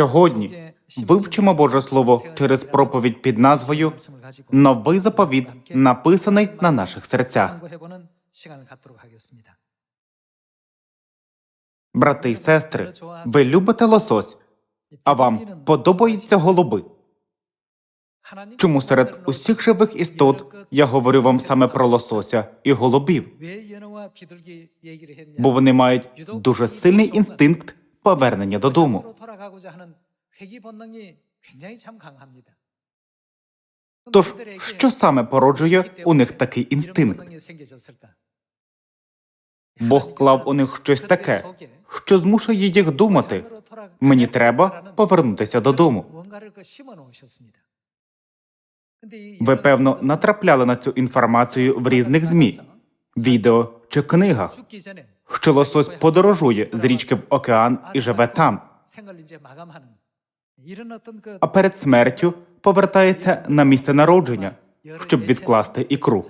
Сьогодні вивчимо Боже Слово через проповідь під назвою Новий заповіт, написаний на наших серцях. Брати й сестри, ви любите лосось, а вам подобаються голуби. Чому серед усіх живих істот я говорю вам саме про лосося і голубів? Бо вони мають дуже сильний інстинкт повернення додому. Тож, що саме породжує у них такий інстинкт? Бог клав у них щось таке, що змушує їх думати. Мені треба повернутися додому. Ви, певно, натрапляли на цю інформацію в різних ЗМІ, відео чи книгах, що лосось подорожує з річки в океан і живе там, а перед смертю повертається на місце народження, щоб відкласти ікру.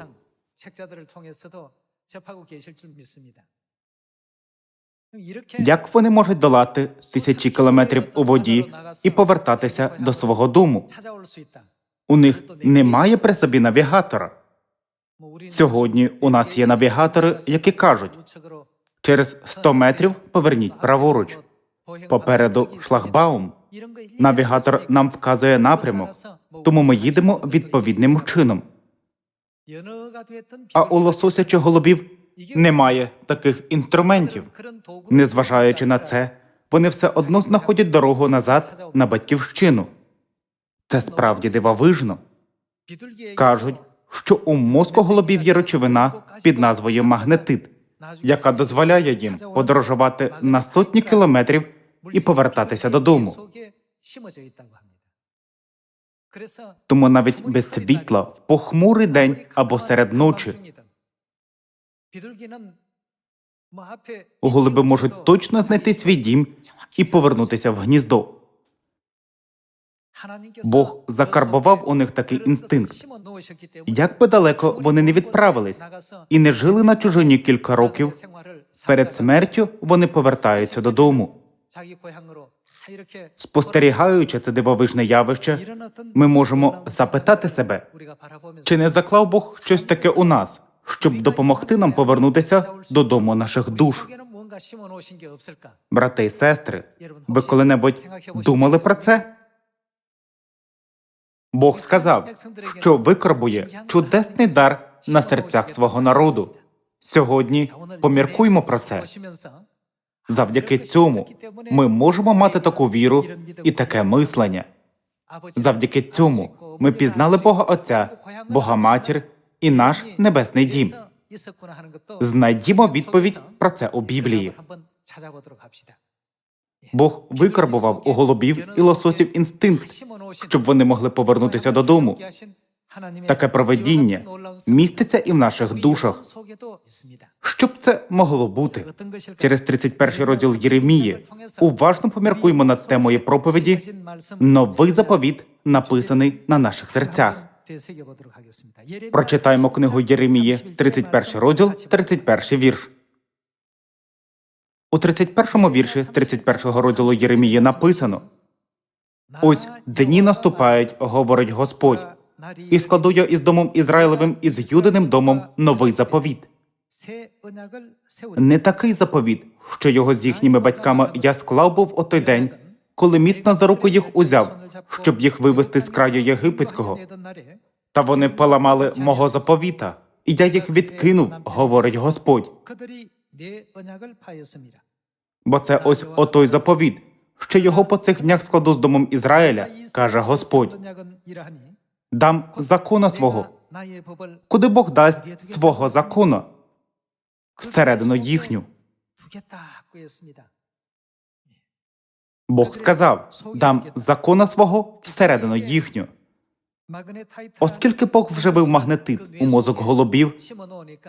Як вони можуть долати тисячі кілометрів у воді і повертатися до свого дому? У них немає при собі навігатора. Сьогодні у нас є навігатори, які кажуть, через 100 метрів поверніть праворуч. Попереду шлагбаум. Навігатор нам вказує напрямок, тому ми їдемо відповідним чином. А у лосося голубів немає таких інструментів. Незважаючи на це, вони все одно знаходять дорогу назад на батьківщину. Це справді дивовижно. Кажуть, що у мозку голубів є речовина під назвою магнетит, яка дозволяє їм подорожувати на сотні кілометрів і повертатися додому. Тому навіть без світла в похмурий день або серед ночі голуби можуть точно знайти свій дім і повернутися в гніздо. Бог закарбував у них такий інстинкт. Як би далеко вони не відправились і не жили на чужині кілька років, перед смертю вони повертаються додому. Спостерігаючи це дивовижне явище, ми можемо запитати себе, чи не заклав Бог щось таке у нас, щоб допомогти нам повернутися додому наших душ. Брати і сестри, ви коли-небудь думали про це? Бог сказав, що викарбує чудесний дар на серцях свого народу. Сьогодні поміркуймо про це. Завдяки цьому ми можемо мати таку віру і таке мислення. Завдяки цьому ми пізнали Бога Отця, Бога Матір і наш небесний дім. Знайдімо відповідь про це у Біблії. Бог викарбував у голубів і лососів інстинкт, щоб вони могли повернутися додому. Таке проведіння міститься і в наших душах. Що б це могло бути? Через 31 розділ Єремії уважно поміркуємо над темою проповіді Новий заповіт, написаний на наших серцях. Прочитаємо книгу Єремії, 31 розділ, 31 вірш. У 31 вірші 31 розділу Єремії написано Ось дні наступають, говорить Господь, і складу я із домом Ізраїлевим і з Юдиним домом новий заповіт. Не такий заповіт, що його з їхніми батьками я склав був у той день, коли міцно за руку їх узяв, щоб їх вивести з краю єгипетського. Та вони поламали мого заповіта, і я їх відкинув, говорить Господь. Бо це ось отой заповіт, що його по цих днях складу з домом Ізраїля, каже Господь. Дам закона свого, куди Бог дасть свого закону? Всередину їхню. Бог сказав: дам закона свого всередину їхню. Оскільки Бог вживив магнетит у мозок голубів,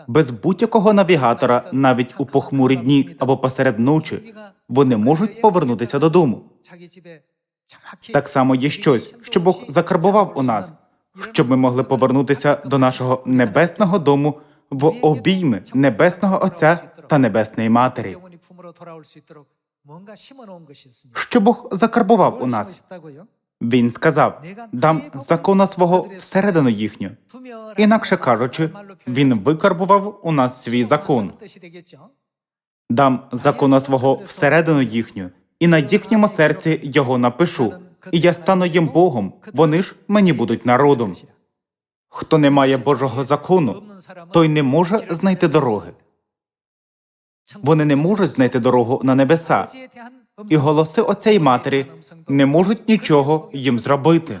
без будь-якого навігатора, навіть у похмурі дні або посеред ночі, вони можуть повернутися додому. Так само є щось, що Бог закарбував у нас, щоб ми могли повернутися до нашого небесного дому в обійми небесного Отця та Небесної Матері. Що Бог закарбував у нас? Він сказав: дам закона свого всередину їхню. Інакше кажучи, він викарбував у нас свій закон. Дам закона свого всередину їхню, і на їхньому серці його напишу, і я стану їм Богом, вони ж мені будуть народом. Хто не має Божого закону, той не може знайти дороги. Вони не можуть знайти дорогу на небеса, і голоси отця й матері не можуть нічого їм зробити.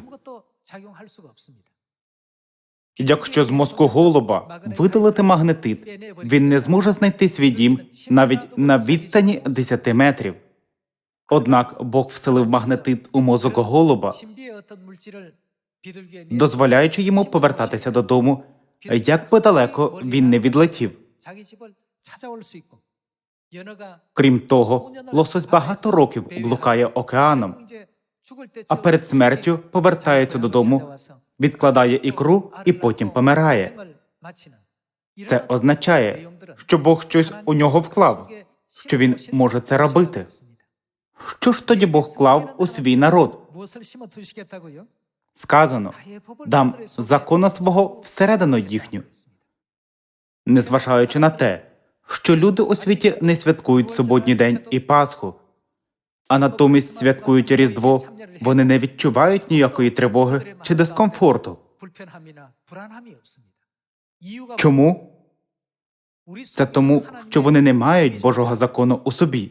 Якщо з мозку голуба видалити магнетит, він не зможе знайти свій дім навіть на відстані 10 метрів. Однак Бог вселив магнетит у мозок голуба, дозволяючи йому повертатися додому, як би далеко він не відлетів. Крім того, лосось багато років блукає океаном, а перед смертю повертається додому, відкладає ікру і потім помирає. Це означає, що Бог щось у нього вклав, що він може це робити. Що ж тоді Бог вклав у свій народ? Сказано, дам закона свого всередину їхню, незважаючи на те, що люди у світі не святкують суботній день і Пасху, а натомість святкують Різдво, вони не відчувають ніякої тривоги чи дискомфорту. Чому? Це тому, що вони не мають Божого закону у собі,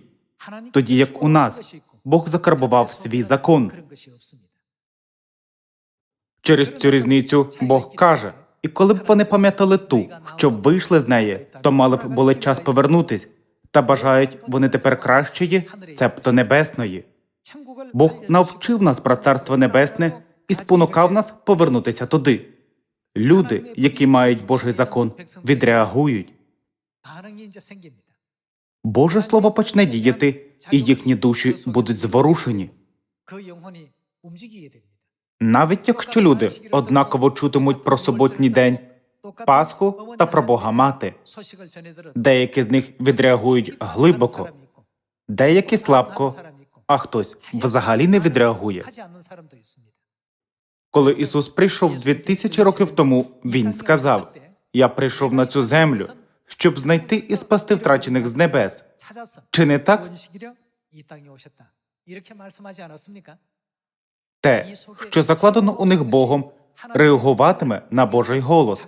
тоді як у нас Бог закарбував свій закон. Через цю різницю Бог каже, і коли б вони пам'ятали ту, що вийшли з неї, то мали б були час повернутись, та бажають вони тепер кращої, цебто небесної. Бог навчив нас про царство небесне і спонукав нас повернутися туди. Люди, які мають Божий закон, відреагують. Боже слово почне діяти, і їхні душі будуть зворушені. Навіть якщо люди однаково чутимуть про суботній день, Пасху та про Бога мати. Деякі з них відреагують глибоко, деякі слабко, а хтось взагалі не відреагує. Коли Ісус прийшов дві тисячі років тому, Він сказав: Я прийшов на цю землю, щоб знайти і спасти втрачених з небес. Чи не так? Те, що закладено у них Богом, реагуватиме на Божий голос.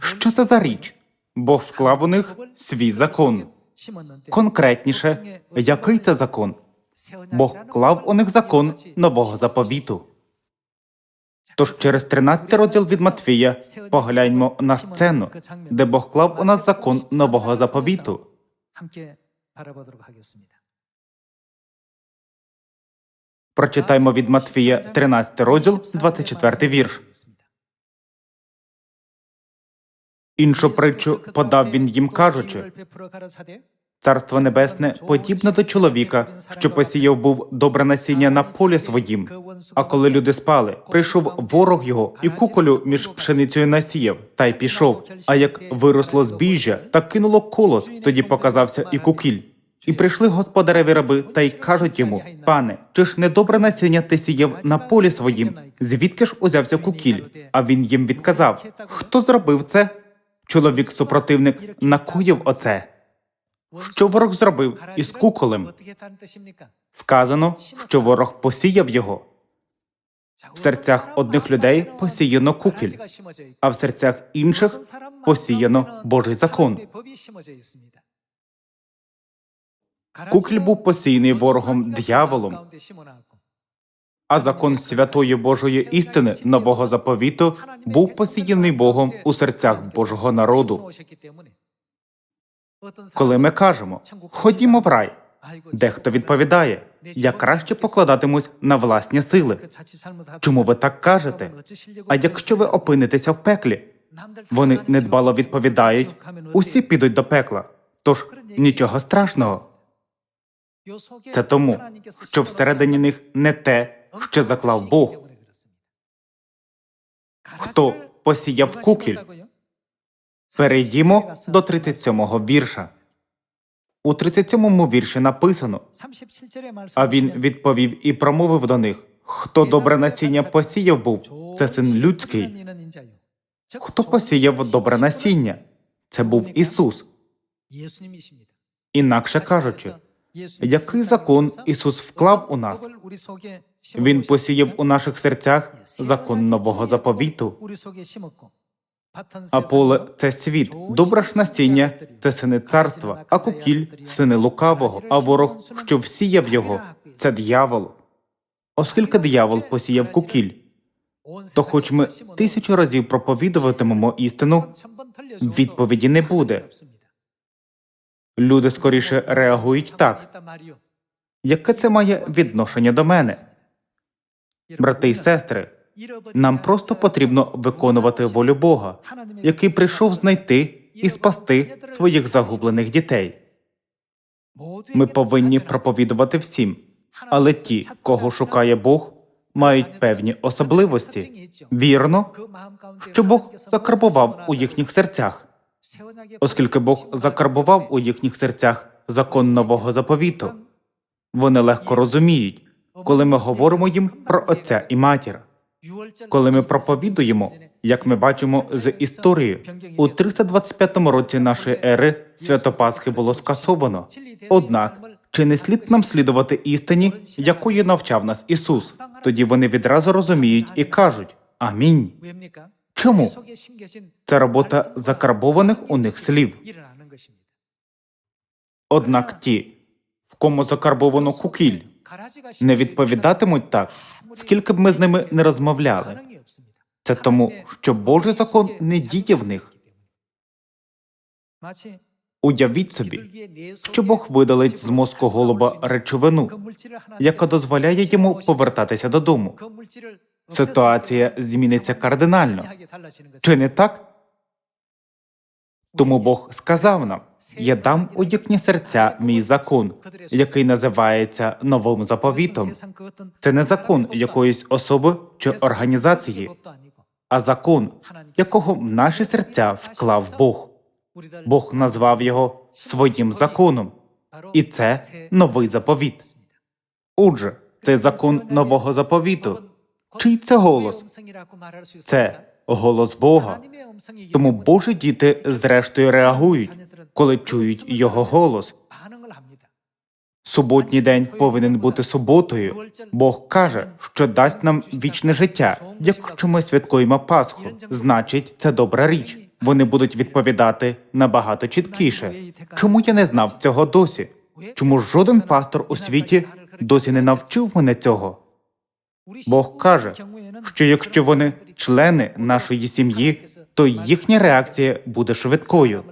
Що це за річ? Бог вклав у них свій закон. Конкретніше, який це закон? Бог вклав у них закон нового заповіту. Тож через 13 розділ від Матвія погляньмо на сцену, де Бог клав у нас закон нового заповіту. Прочитаймо від Матвія 13 розділ, 24 вірш. Іншу притчу подав він їм, кажучи, Царство Небесне подібне до чоловіка, що посіяв був добре насіння на полі своїм. А коли люди спали, прийшов ворог його і куколю між пшеницею насіяв, та й пішов. А як виросло збіжжя та кинуло колос, тоді показався і кукіль. І прийшли господареві раби та й кажуть йому: Пане, чи ж недобре насіння ти сіяв на полі своїм? Звідки ж узявся кукіль? А він їм відказав: Хто зробив це? Чоловік супротивник накоїв оце. Що ворог зробив із куколем? Сказано, що ворог посіяв його. В серцях одних людей посіяно кукіль, а в серцях інших посіяно Божий закон. Кукіль був посіяний ворогом дьяволом, а закон святої Божої істини нового заповіту був посіяний Богом у серцях Божого народу. Коли ми кажемо ходімо в рай, дехто відповідає: я краще покладатимусь на власні сили. Чому ви так кажете? А якщо ви опинитеся в пеклі, вони недбало відповідають: усі підуть до пекла, тож нічого страшного. Це тому, що всередині них не те, що заклав Бог. Хто посіяв кукіль? Перейдімо до 37-го вірша. У 37-му вірші написано, а він відповів і промовив до них: Хто добре насіння посіяв був, це син людський. Хто посіяв добре насіння? Це був Ісус. Інакше кажучи, який закон Ісус вклав у нас? Він посіяв у наших серцях закон нового заповіту. А поле це світ, добре ж насіння це сини царства, а кукіль сини лукавого, а ворог, що всіяв його, це д'явол. Оскільки диявол посіяв кукіль, то хоч ми тисячу разів проповідуватимемо істину, відповіді не буде. Люди скоріше реагують так. Яке це має відношення до мене? Брати й сестри, нам просто потрібно виконувати волю Бога, який прийшов знайти і спасти своїх загублених дітей. Ми повинні проповідувати всім, але ті, кого шукає Бог, мають певні особливості. Вірно, що Бог закарбував у їхніх серцях, оскільки Бог закарбував у їхніх серцях закон нового заповіту. Вони легко розуміють, коли ми говоримо їм про отця і матір. Коли ми проповідуємо, як ми бачимо з історії, у 325 році нашої ери свято Пасхи було скасовано. Однак, чи не слід нам слідувати істині, якої навчав нас Ісус? Тоді вони відразу розуміють і кажуть Амінь. Чому? Це робота закарбованих у них слів. Однак ті, в кому закарбовано кукіль, не відповідатимуть так, скільки б ми з ними не розмовляли. Це тому, що Божий закон не діє в них. Уявіть собі, що Бог видалить з мозку голуба речовину, яка дозволяє йому повертатися додому. Ситуація зміниться кардинально. Чи не так? Тому Бог сказав нам: Я дам у їхні серця мій закон, який називається новим заповітом. Це не закон якоїсь особи чи організації, а закон, якого в наші серця вклав Бог. Бог назвав його своїм законом, і це новий заповіт. Отже, цей закон нового заповіту. Чий це голос? Це голос Бога. Тому Божі діти зрештою реагують, коли чують його голос. Суботній день повинен бути суботою. Бог каже, що дасть нам вічне життя. Якщо ми святкуємо Пасху, значить це добра річ. Вони будуть відповідати набагато чіткіше. Чому я не знав цього досі? Чому жоден пастор у світі досі не навчив мене цього? Бог каже, що якщо вони члени нашої сім'ї, то їхня реакція буде швидкою.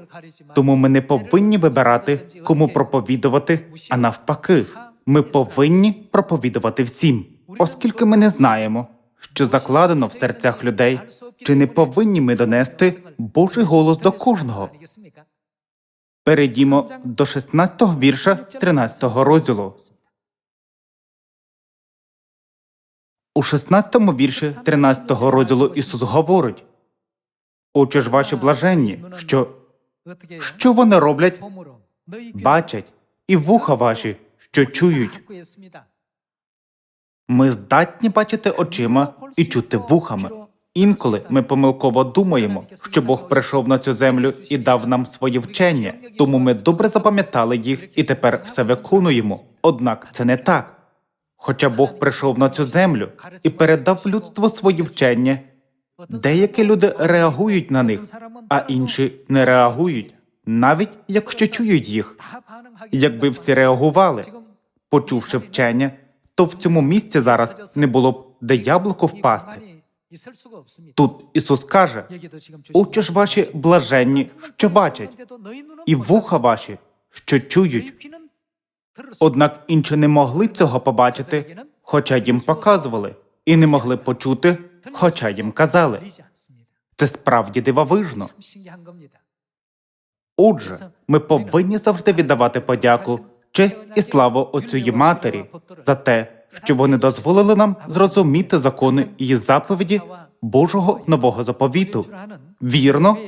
Тому ми не повинні вибирати, кому проповідувати, а навпаки, ми повинні проповідувати всім, оскільки ми не знаємо, що закладено в серцях людей, чи не повинні ми донести Божий голос до кожного. Перейдімо до 16-го вірша 13-го розділу. У 16-му вірші 13-го розділу Ісус говорить: Очі ж ваші блаженні, що, що вони роблять, бачать, і вуха ваші, що чують. Ми здатні бачити очима і чути вухами. Інколи ми помилково думаємо, що Бог прийшов на цю землю і дав нам свої вчення, тому ми добре запам'ятали їх і тепер все виконуємо. Однак це не так. Хоча Бог прийшов на цю землю і передав людству свої вчення, деякі люди реагують на них, а інші не реагують, навіть якщо чують їх. Якби всі реагували, почувши вчення, то в цьому місці зараз не було б де яблуко впасти. Тут Ісус каже: очі ж ваші блаженні, що бачать, і вуха ваші, що чують. Однак інші не могли цього побачити, хоча їм показували, і не могли почути, хоча їм казали. Це справді дивовижно. Отже, ми повинні завжди віддавати подяку, честь і славу Отцю й матері за те, що вони дозволили нам зрозуміти закони і заповіді Божого нового заповіту. Вірно,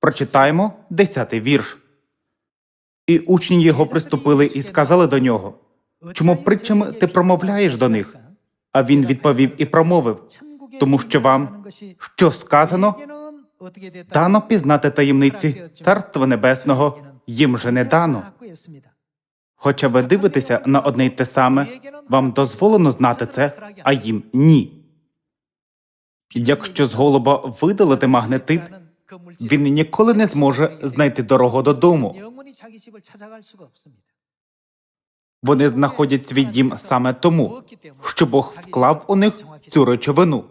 прочитаємо 10-й вірш. І учні його приступили і сказали до нього: Чому притчами ти промовляєш до них? А він відповів і промовив: тому що вам, що сказано, дано пізнати таємниці Царства Небесного, їм же не дано. Хоча ви дивитеся на одне й те саме, вам дозволено знати це, а їм ні. Якщо з голуба видалити магнетит, він ніколи не зможе знайти дорогу додому. Вони знаходять свій дім саме тому, що Бог вклав у них цю речовину.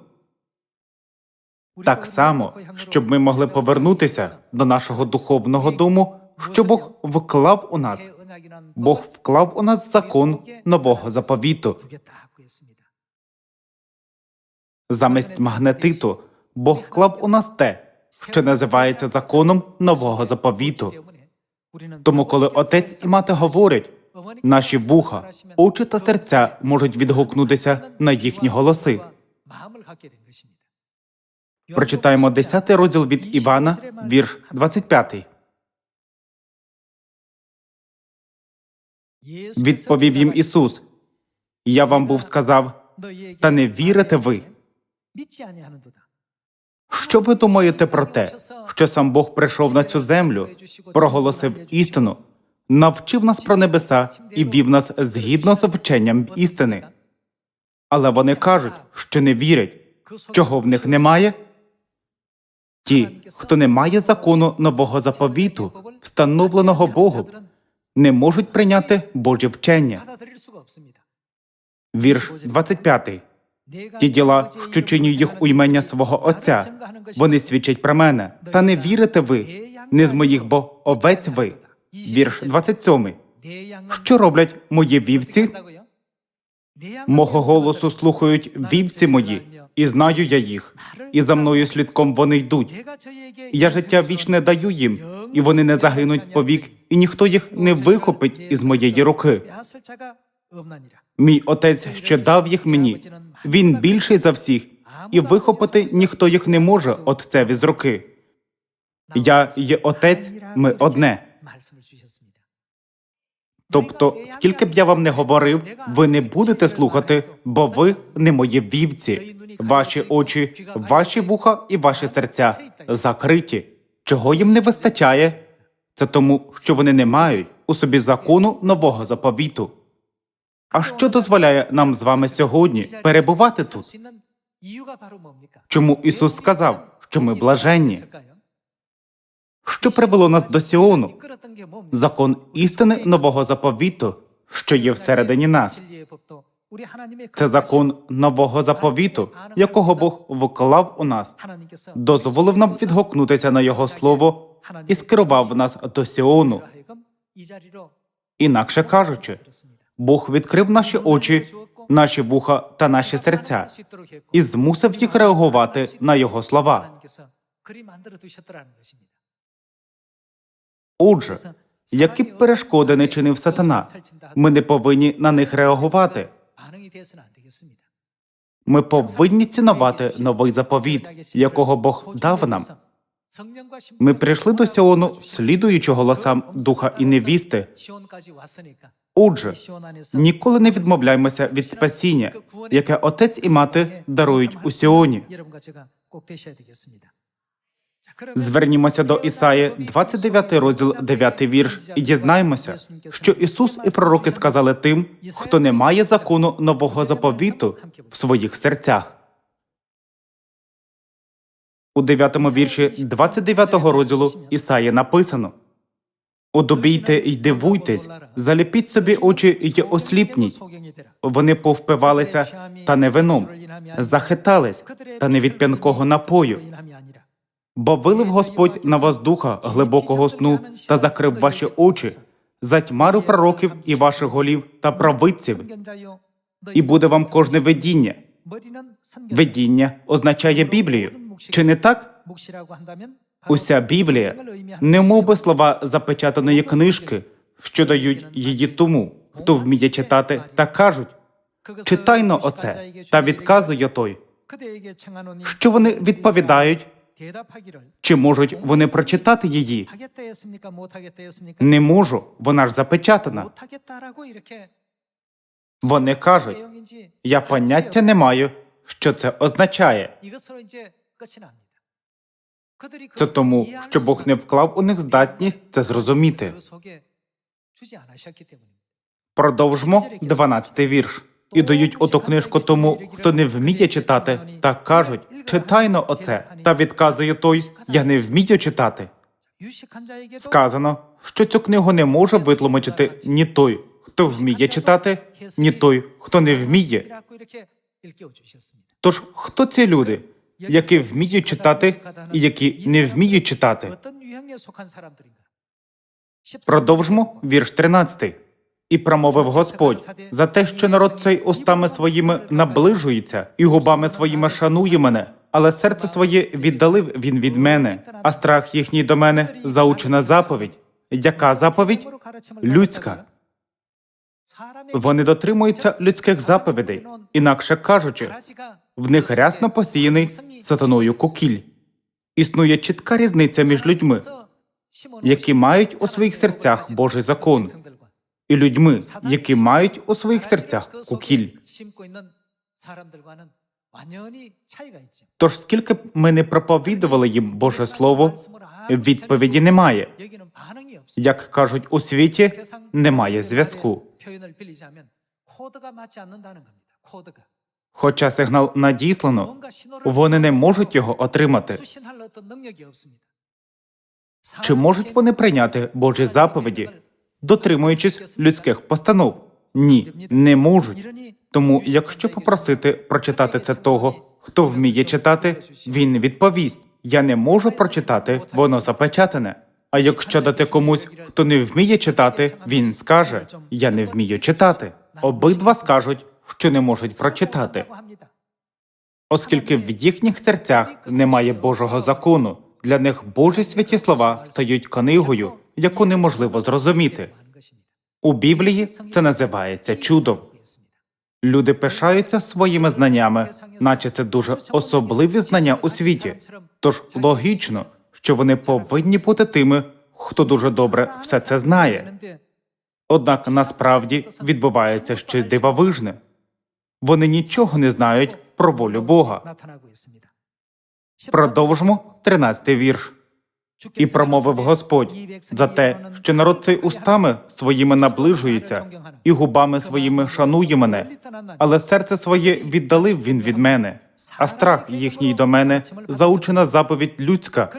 Так само, щоб ми могли повернутися до нашого духовного дому, що Бог вклав у нас. Бог вклав у нас закон нового заповіту. Замість магнетиту Бог вклав у нас те, що називається законом нового заповіту. Тому, коли отець і мати говорять, наші вуха, очі та серця можуть відгукнутися на їхні голоси. Прочитаємо 10 розділ від Івана, вірш 25. Відповів їм Ісус: Я вам був сказав, та не вірите ви. Що ви думаєте про те, що сам Бог прийшов на цю землю, проголосив істину, навчив нас про небеса і вів нас згідно з вченням істини? Але вони кажуть, що не вірять. Чого в них немає? Ті, хто не має закону нового заповіту, встановленого Богом, не можуть прийняти Божі вчення. Вірш 25. Ті діла, що чиню їх у імення свого Отця, вони свідчать про мене. Та не вірите ви, не з моїх, бо овець ви. Вірш 27. Що роблять мої вівці? Мого голосу слухають вівці мої, і знаю я їх, і за мною слідком вони йдуть. Я життя вічне даю їм, і вони не загинуть повік, і ніхто їх не вихопить із моєї руки. Мій отець ще дав їх мені. Він більший за всіх, і вихопити ніхто їх не може отцеві з руки. Я є отець, ми одне. Тобто, скільки б я вам не говорив, ви не будете слухати, бо ви не мої вівці. Ваші очі, ваші вуха і ваші серця закриті. Чого їм не вистачає? Це тому, що вони не мають у собі закону нового заповіту. А що дозволяє нам з вами сьогодні перебувати тут? Чому Ісус сказав, що ми блаженні? Що привело нас до Сіону? Закон істини нового заповіту, що є всередині нас. Це закон нового заповіту, якого Бог вклав у нас, дозволив нам відгукнутися на Його слово і скерував нас до Сіону. Інакше кажучи, Бог відкрив наші очі, наші вуха та наші серця і змусив їх реагувати на Його слова. Отже, які б перешкоди не чинив сатана, ми не повинні на них реагувати. Ми повинні цінувати новий заповіт, якого Бог дав нам. Ми прийшли до Сіону, слідуючи голосам духа і невісти. Отже, ніколи не відмовляймося від спасіння, яке отець і мати дарують у Сіоні. Звернімося до Ісаї, 29 розділ, 9 вірш, і дізнаємося, що Ісус і пророки сказали тим, хто не має закону нового заповіту в своїх серцях. У 9 вірші 29 розділу Ісаї написано Одобійте й дивуйтесь, заліпіть собі очі й осліпніть. Вони повпивалися, та не вином, захитались, та не від п'янкого напою. Бо вилив Господь на вас духа глибокого сну та закрив ваші очі, затьмарив пророків і ваших голів та правиців, і буде вам кожне видіння. Видіння означає Біблію. Чи не так? Уся Біблія, не мов би слова запечатаної книжки, що дають її тому, хто вміє читати, та кажуть читайно оце, та відказує той. Що вони відповідають? Чи можуть вони прочитати її? Не можу, вона ж запечатана. Вони кажуть, я поняття не маю, що це означає. Це тому, що Бог не вклав у них здатність це зрозуміти. Продовжмо 12 вірш. І дають оту книжку тому, хто не вміє читати, та кажуть, читайно оце. Та відказує той, я не вмію читати. Сказано, що цю книгу не може витлумачити ні той, хто вміє читати, ні той, хто не вміє. Тож хто ці люди, які вміють читати і які не вміють читати? Продовжмо вірш 13. І промовив Господь за те, що народ цей устами своїми наближується, і губами своїми шанує мене, але серце своє віддалив він від мене, а страх їхній до мене заучена заповідь. Яка заповідь? Людська. Вони дотримуються людських заповідей, інакше кажучи, в них рясно посіяний сатаною кукіль. Існує чітка різниця між людьми, які мають у своїх серцях Божий закон, і людьми, які мають у своїх серцях кукіль. Тож скільки б ми не проповідували їм Боже Слово, відповіді немає. Як кажуть у світі, немає зв'язку. Хоча сигнал надіслано, вони не можуть його отримати. Чи можуть вони прийняти Божі заповіді, дотримуючись людських постанов? Ні, не можуть. Тому, якщо попросити прочитати це того, хто вміє читати, він відповість: Я не можу прочитати, воно запечатане. А якщо дати комусь, хто не вміє читати, він скаже: Я не вмію читати. Обидва скажуть, що не можуть прочитати, оскільки в їхніх серцях немає Божого закону. Для них Божі святі слова стають книгою, яку неможливо зрозуміти. У Біблії це називається чудом. Люди пишаються своїми знаннями, наче це дуже особливі знання у світі. Тож логічно, що вони повинні бути тими, хто дуже добре все це знає. Однак насправді відбувається щось дивовижне. Вони нічого не знають про волю Бога. Продовжмо 13 вірш. І промовив Господь за те, що народ цей устами своїми наближується, і губами своїми шанує мене, але серце своє віддалив він від мене, а страх їхній до мене заучена заповідь людська.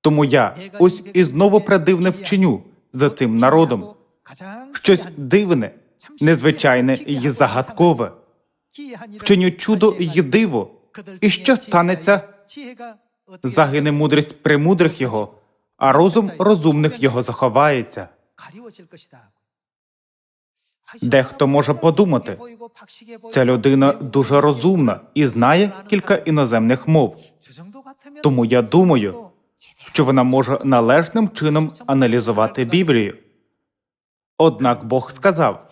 Тому я ось і знову предивне вчиню за цим народом. Щось дивне, незвичайне і загадкове. Вчиню чудо і диво. І що станеться? Загине мудрість премудрих його, а розум розумних його заховається. Дехто може подумати, ця людина дуже розумна і знає кілька іноземних мов. Тому я думаю, що вона може належним чином аналізувати Біблію. Однак Бог сказав,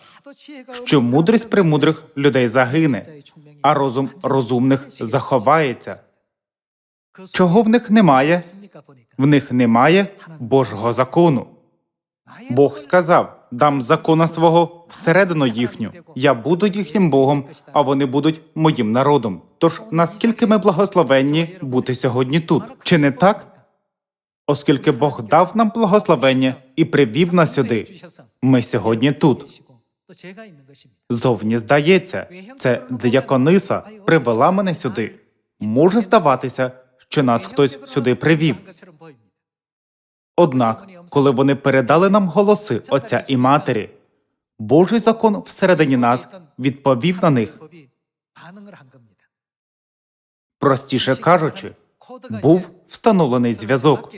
що мудрість премудрих людей загине, а розум розумних заховається. Чого в них немає? В них немає Божого закону. Бог сказав: дам закона свого всередину їхню. Я буду їхнім Богом, а вони будуть моїм народом. Тож наскільки ми благословенні бути сьогодні тут? Чи не так? Оскільки Бог дав нам благословення і привів нас сюди, ми сьогодні тут. Зовні здається, це діякониса привела мене сюди. Може здаватися, що нас хтось сюди привів. Однак, коли вони передали нам голоси Отця і Матері, Божий закон всередині нас відповів на них. Простіше кажучи, був встановлений зв'язок.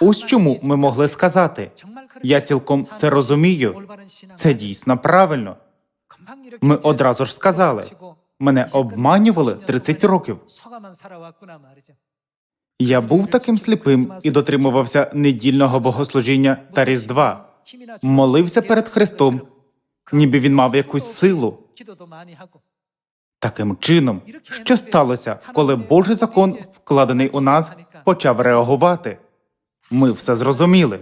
Ось чому ми могли сказати: я цілком це розумію. Це дійсно правильно. Ми одразу ж сказали, мене обманювали 30 років. Я був таким сліпим і дотримувався недільного богослужіння та Різдва, молився перед Христом, ніби він мав якусь силу. Таким чином, що сталося, коли Божий закон, вкладений у нас, почав реагувати? Ми все зрозуміли.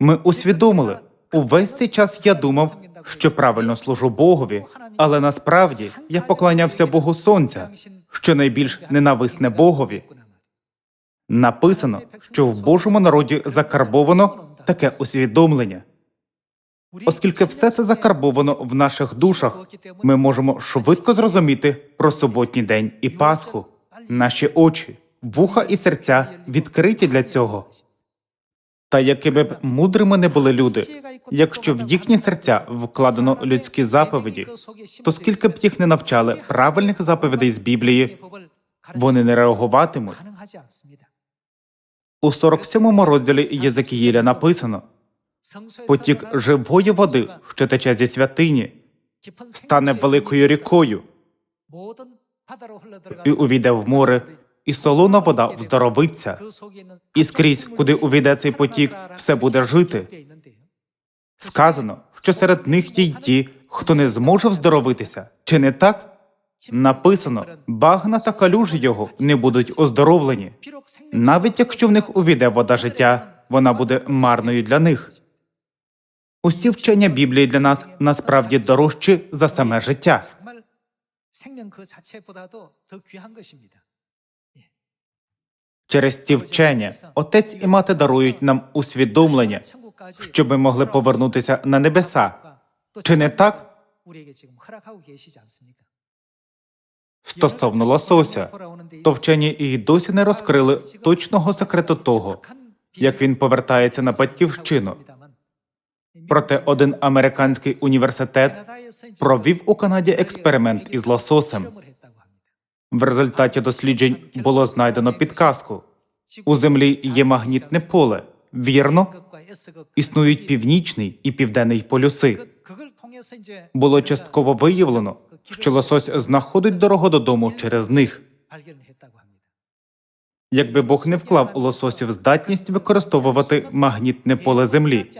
Ми усвідомили. Увесь цей час я думав, що правильно служу Богові, але насправді я поклонявся Богу Сонця, що найбільш ненависне Богові. Написано, що в Божому народі закарбовано таке усвідомлення. Оскільки все це закарбовано в наших душах, ми можемо швидко зрозуміти про суботній день і Пасху. Наші очі, вуха і серця відкриті для цього. Та якими б мудрими не були люди, якщо в їхні серця вкладено людські заповіді, то скільки б їх не навчали правильних заповідей з Біблії, вони не реагуватимуть. У 47-му розділі Єзекіїля написано: потік живої води, що тече зі святині, стане великою рікою і увійде в море, і солона вода вздоровиться, і скрізь, куди увійде цей потік, все буде жити. Сказано, що серед них є й ті, хто не зможе вздоровитися. Чи не так? Написано, багна та калюжі його не будуть оздоровлені. Навіть якщо в них увійде вода життя, вона буде марною для них. Усі вчення Біблії для нас насправді дорожчі за саме життя. 정말 생명 그 자체보다도 더 귀한 것입니다. Через ті вчення отець і мати дарують нам усвідомлення, щоб ми могли повернутися на небеса. Чи не так? Стосовно лосося, то вчені і досі не розкрили точного секрету того, як він повертається на батьківщину. Проте один американський університет провів у Канаді експеримент із лососем. В результаті досліджень було знайдено підказку. У землі є магнітне поле. Вірно, існують північний і південний полюси. Було частково виявлено, що лосось знаходить дорогу додому через них. Якби Бог не вклав у лососів здатність використовувати магнітне поле землі,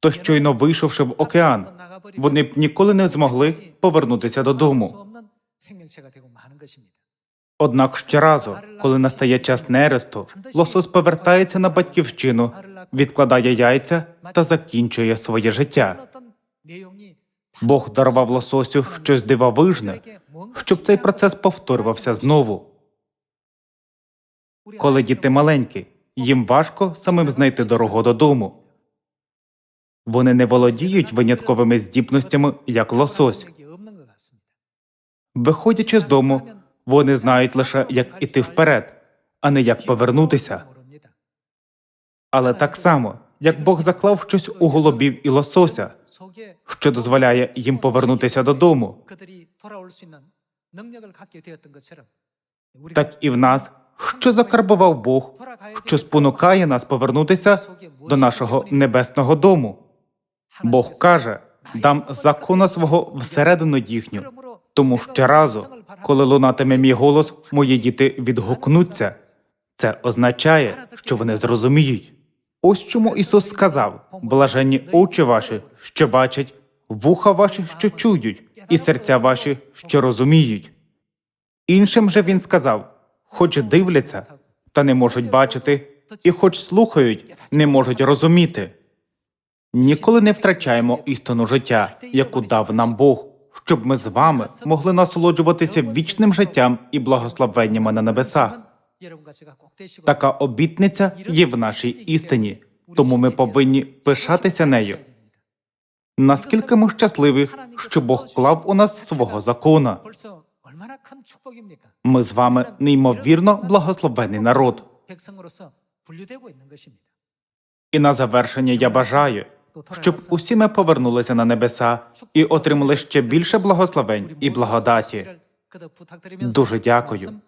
то щойно вийшовши в океан, вони б ніколи не змогли повернутися додому. Однак щоразу, коли настає час нересту, лосось повертається на батьківщину, відкладає яйця та закінчує своє життя. Бог дарував лососю щось дивовижне, щоб цей процес повторювався знову. Коли діти маленькі, їм важко самим знайти дорогу додому. Вони не володіють винятковими здібностями, як лосось. Виходячи з дому, вони знають лише, як іти вперед, а не як повернутися. Але так само, як Бог заклав щось у голубів і лосося, що дозволяє їм повернутися додому, так і в нас, що закарбував Бог, що спонукає нас повернутися до нашого небесного дому. Бог каже: дам закона свого всередину їхню, тому щоразу, коли лунатиме мій голос, мої діти відгукнуться. Це означає, що вони зрозуміють. Ось чому Ісус сказав: блаженні очі ваші, що бачать, вуха ваші, що чують, і серця ваші, що розуміють. Іншим же він сказав: хоч дивляться, та не можуть бачити, і хоч слухають, не можуть розуміти. Ніколи не втрачаємо істину життя, яку дав нам Бог, щоб ми з вами могли насолоджуватися вічним життям і благословеннями на небесах. Така обітниця є в нашій істині, тому ми повинні пишатися нею. Наскільки ми щасливі, що Бог клав у нас свого закона. Ми з вами неймовірно благословений народ. І на завершення я бажаю, щоб усі ми повернулися на небеса і отримали ще більше благословень і благодаті. Дуже дякую.